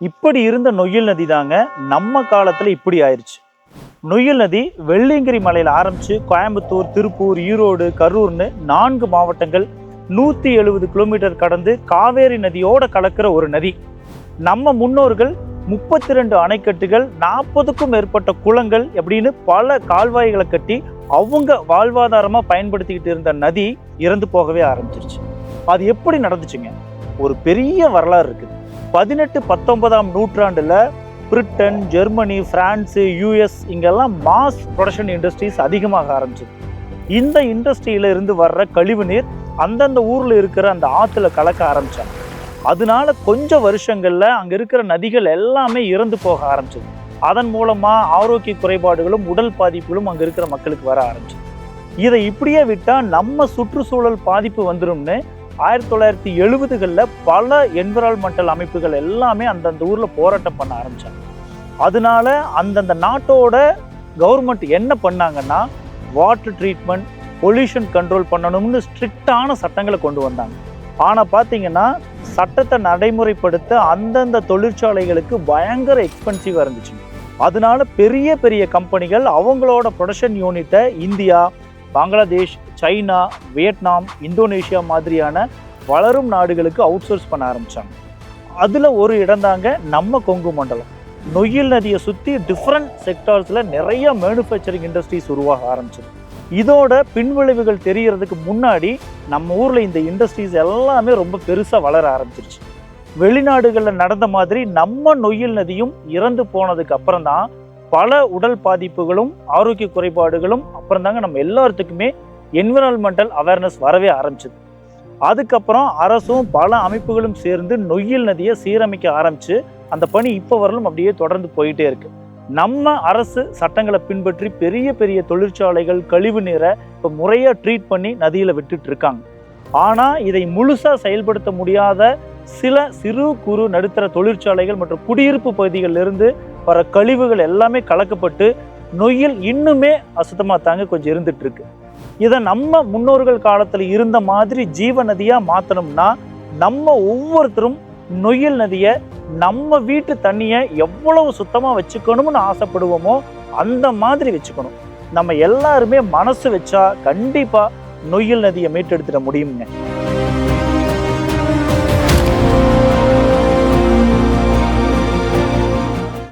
இப்படி இருந்த நொய்யல் நதி தாங்க நம்ம காலத்தில் இப்படி ஆயிடுச்சு நொய்யல் நதி வெள்ளியங்கிரி மலையில் ஆரம்பித்து கோயம்புத்தூர் திருப்பூர் ஈரோடு கரூர்னு நான்கு மாவட்டங்கள் நூற்றி எழுபது கிலோமீட்டர் கடந்து காவேரி நதியோடு கலக்கிற ஒரு நதி. நம்ம முன்னோர்கள் முப்பத்தி ரெண்டு அணைக்கட்டுகள் நாற்பதுக்கும் மேற்பட்ட குளங்கள் அப்படின்னு பல கால்வாய்களை கட்டி அவங்க வாழ்வாதாரமாக பயன்படுத்திக்கிட்டு இருந்த நதி இறந்து போகவே ஆரம்பிச்சிருச்சு. அது எப்படி நடந்துச்சுங்க? ஒரு பெரிய வரலாறு இருக்குது. பதினெட்டு பத்தொன்பதாம் நூற்றாண்டில் பிரிட்டன் ஜெர்மனி ஃப்ரான்ஸு யூஎஸ் இங்கெல்லாம் மாஸ் ப்ரொடக்ஷன் இண்டஸ்ட்ரீஸ் அதிகமாக ஆரம்பிச்சது. இந்த இண்டஸ்ட்ரியில இருந்து வர்ற கழிவு நீர் அந்தந்த ஊரில் இருக்கிற அந்த ஆற்றுல கலக்க ஆரம்பித்தாங்க அதனால கொஞ்சம் வருஷங்களில் அங்கே இருக்கிற நதிகள் எல்லாமே இறந்து போக ஆரம்பிச்சது. அதன் மூலமாக ஆரோக்கிய குறைபாடுகளும் உடல் பாதிப்புகளும் அங்கே இருக்கிற மக்களுக்கு வர ஆரம்பிச்சு இதை இப்படியே விட்டால் நம்ம சுற்றுச்சூழல் பாதிப்பு வந்துடும்னு ஆயிரத்தி தொள்ளாயிரத்தி எழுபதுகளில் பல என்விரான்மெண்டல் அமைப்புகள் எல்லாமே அந்தந்த ஊரில் போராட்டம் பண்ண ஆரம்பித்தாங்க அதனால அந்தந்த நாட்டோட கவர்மெண்ட் என்ன பண்ணாங்கன்னா வாட்டர் ட்ரீட்மெண்ட் பொல்யூஷன் கண்ட்ரோல் பண்ணணும்னு ஸ்ட்ரிக்டான சட்டங்களை கொண்டு வந்தாங்க. ஆனால் பார்த்தீங்கன்னா சட்டத்தை நடைமுறைப்படுத்த அந்தந்த தொழிற்சாலைகளுக்கு பயங்கர எக்ஸ்பென்சிவாக இருந்துச்சு. அதனால பெரிய பெரிய கம்பெனிகள் அவங்களோட ப்ரொடக்ஷன் யூனிட்டை India Bangladesh China Vietnam Indonesia மாதிரியான வளரும் நாடுகளுக்கு அவுட் சோர்ஸ் பண்ண ஆரம்பித்தாங்க அதில் ஒரு இடம்தாங்க நம்ம கொங்கு மண்டலம். நொய்யில் நதியை சுற்றி டிஃப்ரெண்ட் செக்டார்ஸில் நிறைய மேனுஃபேக்சரிங் இண்டஸ்ட்ரீஸ் உருவாக ஆரம்பிச்சிது. இதோட பின்விளைவுகள் தெரியறதுக்கு முன்னாடி நம்ம ஊரில் இந்த இண்டஸ்ட்ரீஸ் எல்லாமே ரொம்ப பெருசாக வளர ஆரம்பிச்சிருச்சு. வெளிநாடுகளில் நடந்த மாதிரி நம்ம நொய்யில் நதியும் இறந்து போனதுக்கு அப்புறம் தான் பல உடல் பாதிப்புகளும் ஆரோக்கிய குறைபாடுகளும் அப்புறம் தாங்க நம்ம எல்லாத்துக்குமே என்விரான்மெண்டல் அவேர்னஸ் வரவே ஆரம்பிச்சது. அதுக்கப்புறம் அரசும் பல அமைப்புகளும் சேர்ந்து நொய்யல் நதியை சீரமைக்க ஆரம்பிச்சு அந்த பணி இப்போ வரலும் அப்படியே தொடர்ந்து போயிட்டே இருக்கு. நம்ம அரசு சட்டங்களை பின்பற்றி பெரிய பெரிய தொழிற்சாலைகள் கழிவு நீரை இப்போ முறையாக ட்ரீட் பண்ணி நதியில் விட்டுட்டு இருக்காங்க. ஆனால் இதை முழுசாக செயல்படுத்த முடியாத சில சிறு குறு நடுத்தர தொழிற்சாலைகள் மற்றும் குடியிருப்பு பகுதிகளில் இருந்து வர கழிவுகள் எல்லாமே கலக்கப்பட்டு நொய்யில் இன்னுமே அசுத்தமாக தாங்க கொஞ்சம் இருந்துட்டு இருக்கு இதை நம்ம முன்னோர்கள் காலத்தில் இருந்த மாதிரி ஜீவ நதியாக மாற்றணும்னா நம்ம ஒவ்வொருத்தரும் நொய்யல் நதியை நம்ம வீட்டு தண்ணியை எவ்வளவு சுத்தமாக வச்சுக்கணும்னு ஆசைப்படுவோமோ அந்த மாதிரி வச்சுக்கணும். நம்ம எல்லாருமே மனசு வச்சா கண்டிப்பாக நொய்யல் நதியை மீட்டெடுத்துட முடியுங்க